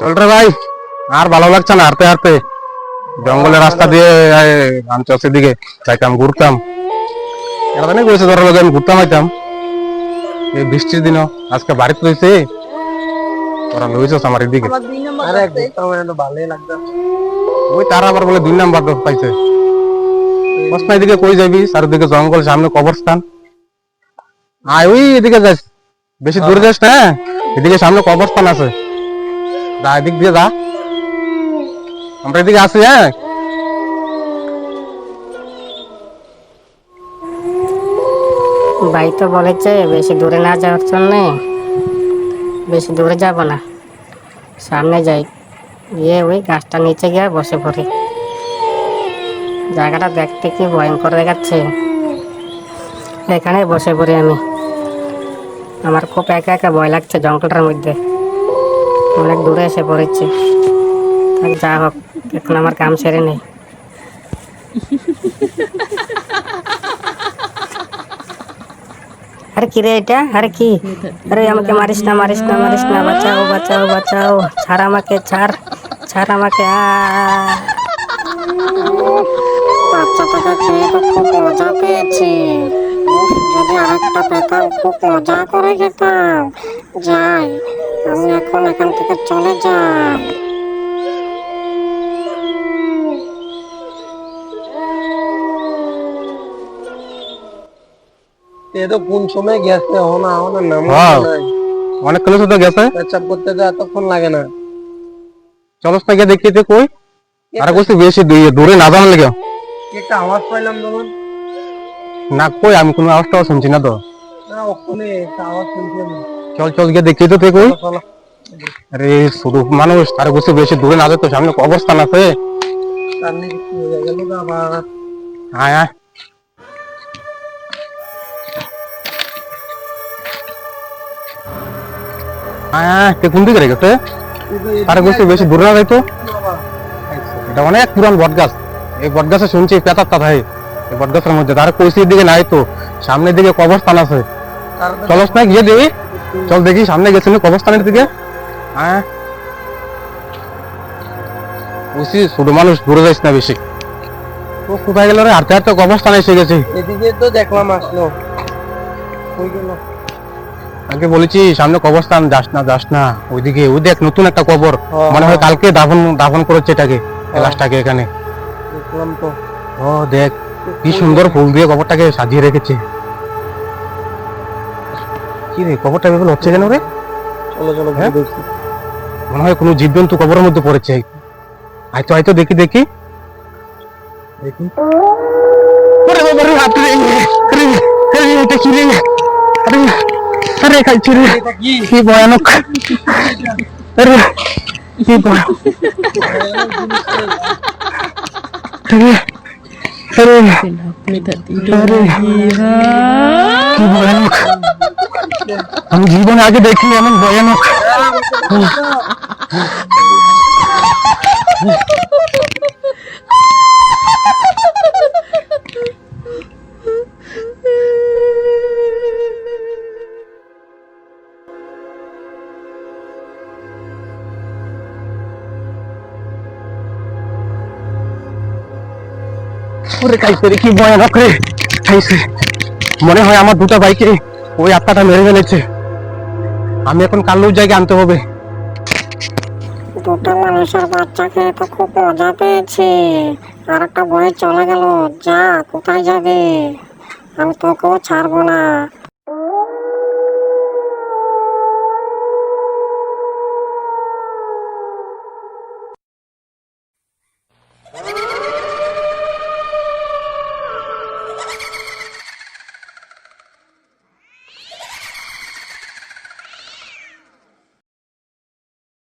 চল রে ভাই আর ভালো লাগছে না হাঁটতে হাঁটতে। জঙ্গলের রাস্তা দিয়ে আম চকের দিকে যাইতাম ঘুরতাম। এটা জানি করেছে ধরো আমি ঘুরতাম আইতাম। এই বৃষ্টির দিনও আজকে বাড়িতে রয়েছে। ওরা লইছ আমার এদিকে। আরে ঘুরতাম এটা ভালোই লাগতো ওই তারা আবার বলে দুই নাম্বার পাইছে। বসনা এদিকে কই যাবি? চারিদিকে জঙ্গল সামনে কবরস্থান। আয় ওই এদিকে যাস। বেশি দূরে যাস না হ্যাঁ? এদিকে সামনে কবরস্থান আছে। যা এদিক দিয়ে যা আমরা এদিকে আসি হ্যাঁ? ভাই তো বলেছে, বেশি দূরে না যাওয়ার জন্যে বেশি দূরে যাব না। সামনে যাই। গিয়ে ওই গাছটার নিচে গিয়ে বসে পড়ি। জায়গাটা দেখতে কি ভয়ঙ্কর দেখাচ্ছে। এখানে বসে পড়ি আমি। আমার খুব একা একা ভয় লাগছে জঙ্গলটার মধ্যে। অনেক দূরে এসে পড়েছি। যা হোক, এখন আমার কাম সেরে নেই। আরে কি রে এটা? আরে কি? আরে আমাকে মারিস না মারিস না মারিস না, বাঁচাও বাঁচাও বাঁচাও। ছাড় আমাকে, ছাড় ছাড় আমাকে খুব মজা পেয়েছি। যদি আরেকটা পেতাম, খুব মজা করে খেতাম। যাই। আমি এখন এখান থেকে চলে যাই এ তো কোন সময় গেছে হনা হনা নাম। অনেক কলেজ তো গেছে পেচ্ছাপ করতে তো এতক্ষণ লাগে না। দেখিতে কই। আর কইছি বেশি দূরে- দূরে না জানার লেগে। একটা আওয়াজ পাইলাম তখন না কই আমি কোনো আওয়াজটাও শুনছি না তো। না ওখানে একটা আওয়াজ শুনছি। চল চল গিয়ে দেখি তো তুই আরে শুধু মানুষ তার কইছি বেশি দূরে না যেত সামনে কবরস্থান আছে। হয়ে আয় আয়। কে কোন দিকে রেখেছে কইছি বেশি দূরে না যাইতো? এটা অনেক পুরান বট গাছ এই বট গাছে শুনছি পেতার তা এই বট গাছের মধ্যে তার কইছি দিকে নাই তো সামনের দিকে কবরস্থান আছে। চলস না গিয়ে দেখি। চল দেখি সামনে গেছিল কবরস্থানের দিকে। হ্যাঁ। বুঝছি ছোট মানুষ দূরে যাইস না বেশি। ও কোথায় গেল রে? হাঁটতে হাঁটতে কবরস্থানে এসে গেছি। এদিকে তো দেখলাম আসলো। কই গেল? আগে বলেছি সামনে কবরস্থান যাস না যাস না। ওইদিকে ওই দেখ নতুন একটা কবর। মনে হয় হ্যাঁ। কালকে দাফন দাফন করেছে এটাকে লাশটাকে এখানে। দেখলাম তো। ও দেখ কি সুন্দর ফুল দিয়ে কবরটাকে সাজিয়ে রেখেছে। কি রে কবরটা এভাবে হচ্ছে কেন রে? চলো চলো হ্যাঁ? ঘুরে দেখি। মনে হয় কোনো জীবজন্তু কবরের মধ্যে পড়েছে। আইতো আইতো দেখি দেখি। দেখি। আরে বাবা রে হাত রে আরে আরে এটা কি রে? আরে আরে খাইছি রে। কি? কি ভয়ানক। আরে কি ভয়ানক আরে আরে। আরে। কি ভয়ানক। আমি জীবনে আগে দেখিনি, এমন ভয়ানক। ওরে খাইছে রে, কি ভয়ানক রে। মনে হয় আমার দুটা বাইকে ওই আত্মাটা মেরে ফেলেছে। আমি এখন কালুর জায়গায় আনতে হবে। দুটো মানুষের বাচ্চা খেয়ে তো খুব মজা পেয়েছি। আর একটা বয়ে চলে গেল, যা, কোথায় যাবে? আমি তোকেও ছাড়বো না।